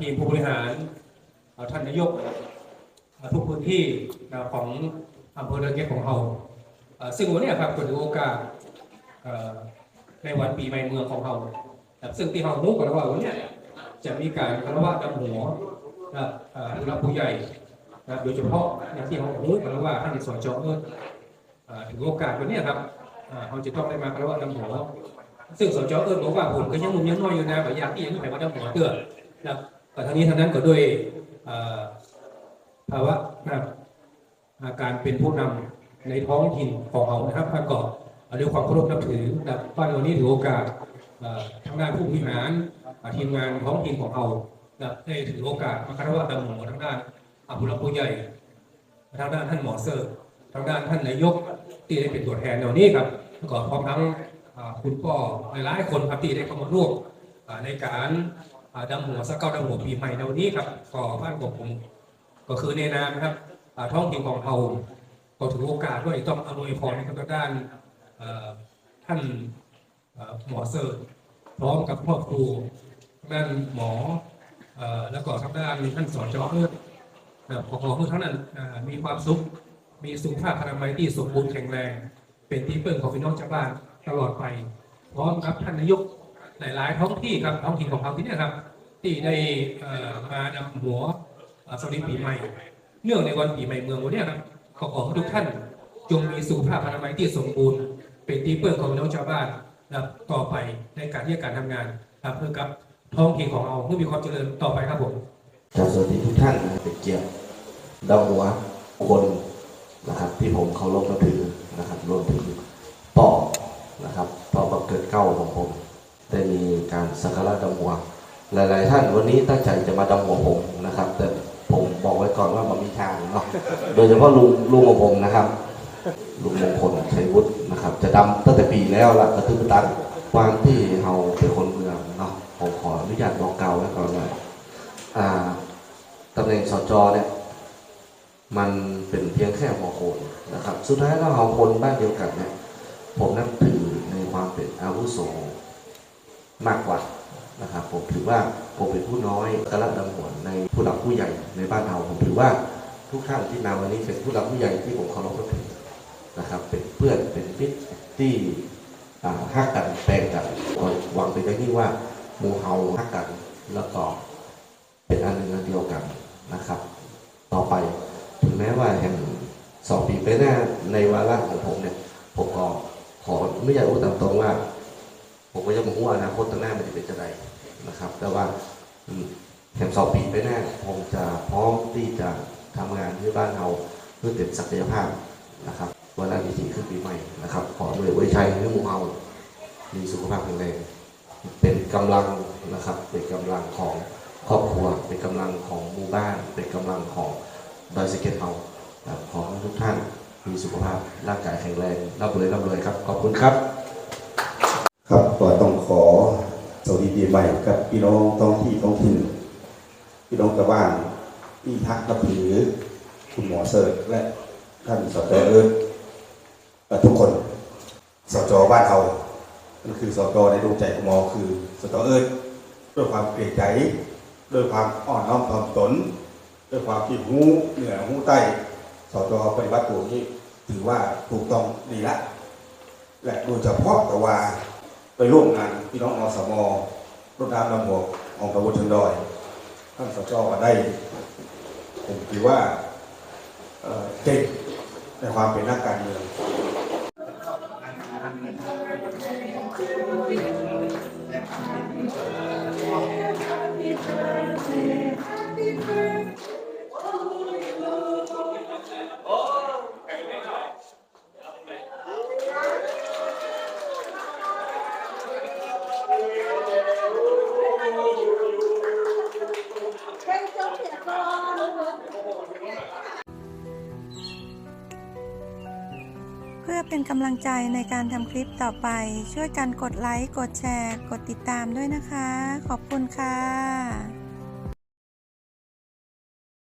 ทีมผู้บริหารท่านนายกทุกพื้นที่ของอำเภอเดอนเก็ตของเราซึ่งวันนี้ครับก็ถือโอกาสในวันปีใหม่เมืองของเราซึ่งที่เรารู้กันว่าวันนี้จะมีการคารวะดำหัวนะครับอ่าผู้รับผู้ใหญ่นะโดยเฉพาะอย่างที่เรารู้กันว่าท่านสจเอิร์ถือโอกาสวันนี้ครับเราจะต้องได้มาคารวะดำหัวซึ่งสจเอิร์บอกว่าผมก็ยังหนุ่มยังน้อยอยู่นะแบบอยากที่ยังไม่ไปว่าดำหัวเตือนนะครับ แต่ทั้งนี้ทั้งนั้นก็ด้วยภาวะนะอาการเป็นผู้นำในท้องถิ่นของเรานะครับประกอบด้วยความเคารพนับถือนะครับบ้านวันนี้ถือโอกาสทางด้านผู้บริหารทีมงานท้องถิ่นของเรานะครับได้ถือโอกาสมาคารวะดำหัวทางด้านอาผู้รับผู้ใหญ่ทางด้านท่านหมอเซอร์ทางด้านท่านนายกที่ได้เป็นตัวแทนในวันนี้ครับก็พร้อมทั้งคุณพ่อหลายๆคนครับที่ได้เข้ามาร่วมในการ ดำหัวสกเก้าดำหัวปีใหม่ในวันนี้ครับก็บ้านของผม ก็คือในนามครับท้องถิ่นของเราก็ถือโอกาสด้วยต้องอำนวยพรให้กับด้านท่านหมอเสิร์ชพร้อมกับครอบครัวด้านหมอแล้วก็ทางด้านท่านสอนจอเอิร์ดนะครับขอขอให้ทั้งนั้นมีความสุขมีสุขภาพอนามัยที่สมบูรณ์แข็งแรง เป็นที่เพึ่งของพี่น้องชาวบ้านตลอดไป พร้อมครับท่านนายก หลาย ๆ ท้องที่ครับท้องถิ่นของเราที่เนี่ยครับ ที่ได้มานำหัวเอ่อสวัสดีปีใหม่ เนื่องในวันปีใหม่เมืองวันเนี้ยครับขอขอให้ทุกท่านจงมีสุขภาพอนามัยที่สมบูรณ์ เป็นที่เพื่อของน้องชาวบ้านนะครับต่อไปในการที่การทำงานครับเพื่อกับท้องถิ่นของเราเพื่อมีความเจริญต่อไปครับผมสวัสดีทุกท่านเป็นเกียรติดาวหัวคนนะครับที่ผมเคารพนับถือนะครับรวมถึงป่อนะครับป่อบังเกิดเก้าของผม การสักการะดำหัวหลาย ๆ ท่านวันนี้ตั้งใจจะมาดำหัวผมนะครับ แต่ผมบอกไว้ก่อนว่ามันมีทางเนาะโดยเฉพาะลุงลุงของผมนะครับลุงมงคลชัยวุฒินะครับ จะดำตั้งแต่ปีแล้วละกระทึกตันความที่เราเป็นคนเมืองเนาะผมขออนุญาตบอกเก่าไว้ก่อนว่าอ่าตำแหน่งสจเนี่ยมันเป็นเพียงแค่หัวโขนนะครับ สุดท้ายแล้วเราคนบ้านเดียวกันเนี่ยผมนับถือในความเป็นอาวุโส มากกว่านะครับผมถือว่าผมเป็นผู้น้อยกระลับดำหัวในผู้หลักผู้ใหญ่ในบ้านเราผมถือว่าทุกท่านที่มาวันนี้เป็นผู้หลักผู้ใหญ่ที่ผมเคารพนับถือนะครับ เป็นเพื่อนเป็นมิตรที่ฮักกันแปลงกันหวังเป็นอย่างยิ่งว่าหมู่เฮาฮักกันแล้วก็เป็นอันหนึ่งอันเดียวกันนะครับ ต่อไปถึงแม้ว่าแห่งสองปีไปหน้าในวาระของผมเนี่ยผมก็ขอไม่อยากพูดตามตรงว่า ผมก็ยังม่รู้ว่าอนาคตข้างหน้ามันจะเป็นจะไรนะครับ แต่ว่าอืมสองปีไปหน้าผมจะพร้อมที่จะทำงานที่บ้านเราเพื่อเต็มศักยภาพนะครับวันละดีสีขึ้นปีใหม่นะครับขอด้วยไว้ชัยให้หมู่เรามีสุขภาพแข็งแรงเป็นกำลังนะครับเป็นกำลังของครอบครัว เป็นกำลังของหมู่บ้าน เป็นกำลังของดอยสะเก็ตเฮาขอให้ทุกท่านมีสุขภาพร่างกายแข็งแรงร่ำรวยร่ำรวยครับ ขอบคุณครับ ครับก็ต้องขอสวัสดีปีใหม่กับพี่น้องท้องที่ท้องถิ่นพี่น้องชาวบ้านที่ทักนับถือคุณหมอเสิร์ชและท่านสจเอิร์ธทุกคนสจบ้านเรานั่นคือสจในดวงใจของหมอคือสจเอิร์ธด้วยความเกรงใจด้วยความอ่อนน้อมถ่อมตนด้วยความที่หูเหนือหูใต้สจปฏิบัติตัวนี้ถือว่าถูกต้องดีละ และโดยเฉพาะแต่ว่า ไปร่วมงานพี่น้องอสมรถน้ำลำหัวของพระบวนเชิงดอย ท่านสจก็ได้ ผมถือว่าเอ่อเก่งในความเป็นนักการเมือง เป็นกำลังใจในการทำคลิปต่อไป ช่วยกันกดไลค์ กดแชร์ กดติดตามด้วยนะคะ ขอบคุณค่ะ